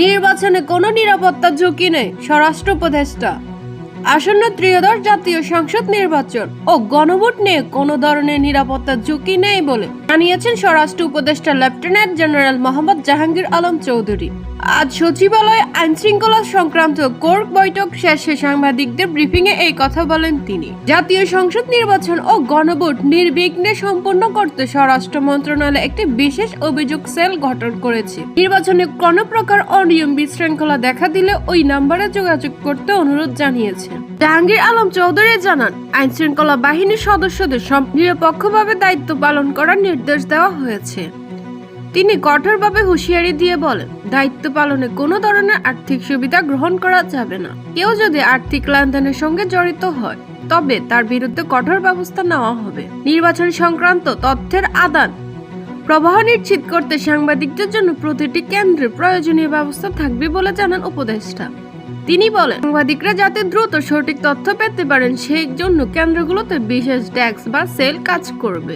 নির্বাচনে কোনো নিরাপত্তা ঝুঁকি নেই স্বরাষ্ট্র উপদেষ্টা। আসন্ন ত্রিয়দশ জাতীয় সংসদ নির্বাচন ও গণভোট নিয়ে কোনো ধরনের নিরাপত্তা ঝুঁকি নেই বলে জানিয়েছেন স্বরাষ্ট্র উপদেষ্টা লেফটেন্যান্ট জেনারেল মোহাম্মদ জাহাঙ্গীর আলম চৌধুরী। আজ সচিবালয়ে আইন শৃঙ্খলা সংক্রান্ত কোর্ট বৈঠক শেষে সাংবাদিকদের ব্রিফিংয়ে এই কথা বলেন তিনি। জাতীয় সংসদ নির্বাচন ও গণভোট নির্বিঘ্নে সম্পন্ন করতে স্বরাষ্ট্র মন্ত্রণালয় একটি বিশেষ অভিযোগ সেল গঠন করেছে। নির্বাচনে কোনো প্রকার অনিয়ম বিশৃঙ্খলা দেখা দিলে ওই নাম্বারে যোগাযোগ করতে অনুরোধ জানিয়েছে। জাহাঙ্গীর আলম চৌধুরী জানান আইন শৃঙ্খলা বাহিনীর সদস্যদের নিরপেক্ষভাবে দায়িত্ব পালন করার নির্দেশ দেওয়া হয়েছে। তিনি কঠোরভাবে হুঁশিয়ারি দিয়ে বলেন, দায়িত্ব পালনে কোনো ধরনের আর্থিক সুবিধা গ্রহণ করা যাবে না। কেউ যদি আর্থিক লেনদেনের সঙ্গে জড়িত হয়, তবে তার বিরুদ্ধে কঠোর ব্যবস্থা নেওয়া হবে। নির্বাচন সংক্রান্ত তথ্যের আদান। প্রবাহ নিশ্চিত করতে সাংবাদিকদের জন্য প্রতিটি কেন্দ্রে প্রয়োজনীয় ব্যবস্থা থাকবে বলে জানান উপদেষ্টা। তিনি বলেন, সাংবাদিকরা যাতে দ্রুত সঠিক তথ্য পেতে পারেন, সেই জন্য কেন্দ্রগুলোতে বিশেষ ডেস্ক বা সেল কাজ করবে।